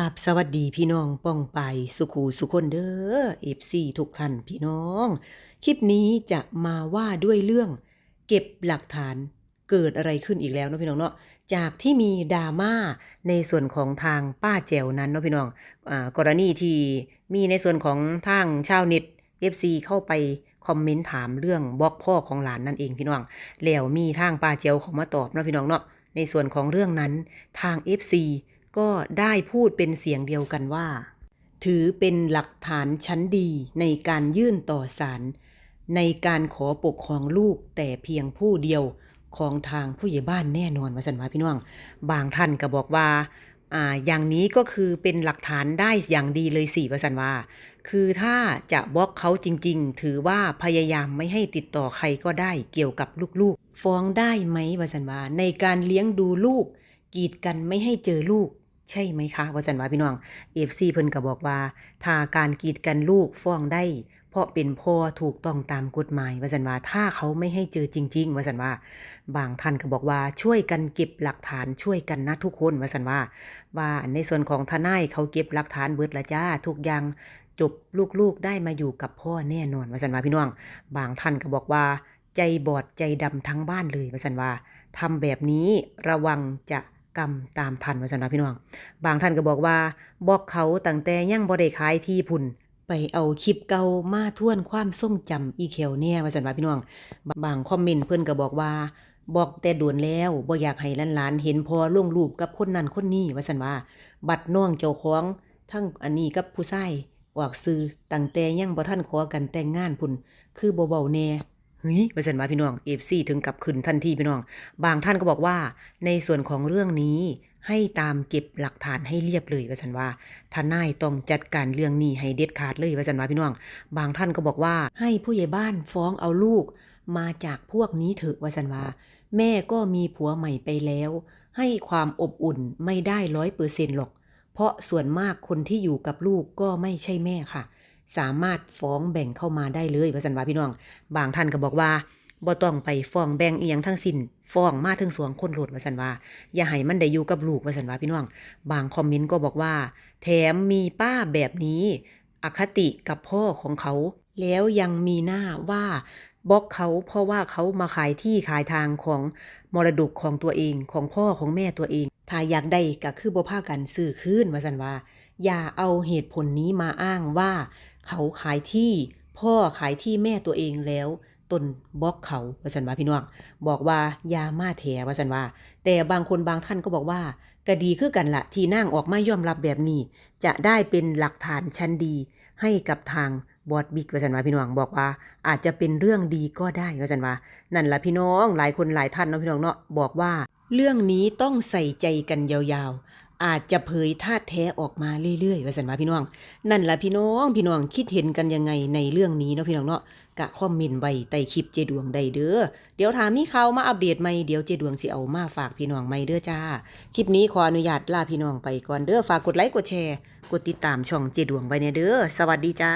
กับสวัสดีพี่น้องป้องไปสุขูสุคนเด้อเอฟซีทุกท่านพี่น้อง คลิปนี้จะมาว่าด้วยเรื่อง เก็บหลักฐานเกิดอะไรขึ้นอีกแล้วเนาะพี่น้องเนาะจากที่มีดราม่าในส่วนของทางป้าแจวนั้นเนาะพี่น้องอากรณีที่มีในส่วนของทางชาวเน็ต FC เข้าไปคอมเมนต์ถามเรื่องบล็อกพ่อของหลานนั่นเองพี่น้องแล้วมีทางป้าแจวเขามาตอบเนาะพี่น้องเนาะในส่วนของเรื่องนั้นทาง FC ก็ได้พูดเป็นเสียงเดียวกันว่า ถือเป็นหลักฐานชั้นดีในการยื่นต่อศาลในการขอปกครองลูกแต่เพียงผู้เดียวของทางผู้ใหญ่บ้านแน่นอนว่าสันวาพี่น้อง บางท่านก็บอกว่าอ่า อย่างนี้ก็คือเป็นหลักฐานได้อย่างดีเลยสี่ว่าสันวาคือถ้าจะบล็อกเขาจริง ๆ ถือว่าพยายามไม่ให้ติดต่อใครก็ได้เกี่ยวกับลูกๆ ฟ้องได้ไหมวสันวาในการเลี้ยงดูลูก กีดกันไม่ให้เจอลูก ใช่ไหมคะวสันว่าพี่น้องเอฟซีเพิ่นก็บอกว่าถ้าการกีดกันลูกฟ้องได้ เพราะเป็นพ่อถูกต้องตามกฎหมายวสันว่าถ้าเขาไม่ให้เจอจริง ๆวสันว่าบางท่านก็บอกว่าช่วยกันเก็บหลักฐานช่วยกันนะทุกคนวสันว่า ว่าในส่วนของทนายเขาเก็บหลักฐานเบิดละจ้าทุกอย่างจบลูกๆได้มาอยู่กับพ่อแน่นอนวสันว่าพี่น้อง บางท่านก็บอกว่า ใจบอดใจดำทั้งบ้านเลยวสันว่าทำแบบนี้ระวังจะ กรรมตามทันวาสันาพี่น้อง บางท่านก็บอกว่าบอกเขาตั้งแต่ยังบ่ได้ขายที่พุ่นไปเอาคลิปเก่ามาท่วนความทรงจำอีเขียวเนี่ยว่าสันว่าพี่น้อง บางคอมเมนต์เพิ่อนก็บอกว่าบอกแต่โดวนแล้วบ่อยากให้หลานๆเห็นพอล่วงรูปกับคนนั้นคนนี้ว่าสันว่า บัดน้องเจ้าของทั้งอันนี้กับผู้ชายออกซื้อตั้งแต่ยังบ่ทันขอกันแต่งงานพุ่นคือบ่เว้าแน่ เฮ้ยว่าสันว่าพี่น้อง FC ถึงกับขึ้นทันทีพี่น้อง บางท่านก็บอกว่า ในส่วนของเรื่องนี้ให้ตามเก็บหลักฐานให้เรียบเลยว่าสันว่าทนายต้องจัดการเรื่องนี้ให้เด็ดขาดเลยว่าสันว่าพี่น้อง บางท่านก็บอกว่า ให้ผู้ใหญ่บ้านฟ้องเอาลูก มาจากพวกนี้เถอะว่าสันว่า แม่ก็มีผัวใหม่ไปแล้ว ให้ความอบอุ่นไม่ได้ร้อยเปอร์เซ็นหรอก เพราะส่วนมากคนที่อยู่กับลูกก็ไม่ใช่แม่ค่ะ สามารถฟ้องแบ่งเข้ามาได้เลยว่าสันว่าพี่น้อง บางท่านก็บอกว่าบ่ต้องไปฟ้องแบ่งเอียงทั้งสิ้นฟ้องมาถึงสองคนโหลดว่าสันว่า อย่าให้มันได้อยู่กับลูกว่าสันว่าพี่น้อง บางคอมเมนต์ก็บอกว่า แถมมีป้าแบบนี้ อคติกับพ่อของเขา แล้วยังมีหน้าว่าบล็อกเขาเพราะว่าเขามาขายที่ขายทางของมรดกของตัวเองของพ่อของแม่ตัวเอง ถ้าอยากได้ก็คือบ่พากันซื้อคืนว่าสันว่า อย่าเอาเหตุผลนี้มาอ้างว่า เขาขายที่พ่อขายที่แม่ตัวเองแล้วตนบล็อกเขาวาสันว่าพี่น้องบอกว่ายามาแถวาสันว่า แต่บางคนบางท่านก็บอกว่าก็ดีคือกันละที่นั่งออกมายอมรับแบบนี้ จะได้เป็นหลักฐานชั้นดีให้กับทางบอดบิ๊กวาสันว่าพี่น้องบอกว่า อาจจะเป็นเรื่องดีก็ได้วาสันว่า นั่นละพี่น้องหลายคนหลายท่านเนาะพี่น้องเนาะบอกว่า เรื่องนี้ต้องใส่ใจกันยาว อาจจะเผยธาตุแท้ออกมาเรื่อยๆว่าสันว่าพี่น้อง นั่นละพี่น้องพี่น้องคิดเห็นกันยังไงในเรื่องนี้เนาะพี่น้องเนาะกะคอมเมนต์ไว้ใต้คลิปเจดวงได้เด้อเดี๋ยวถามมีข่ามาอัปเดตใหม่เดี๋ยวเจดวงสิเอามาฝากพี่น้องใหม่เด้อจ้า คลิปนี้ขออนุญาตลาพี่น้องไปก่อนเด้อฝากกดไลค์กดแชร์ กดติดตามช่องเจดวงไว้เนี่ยเด้อสวัสดีจ้า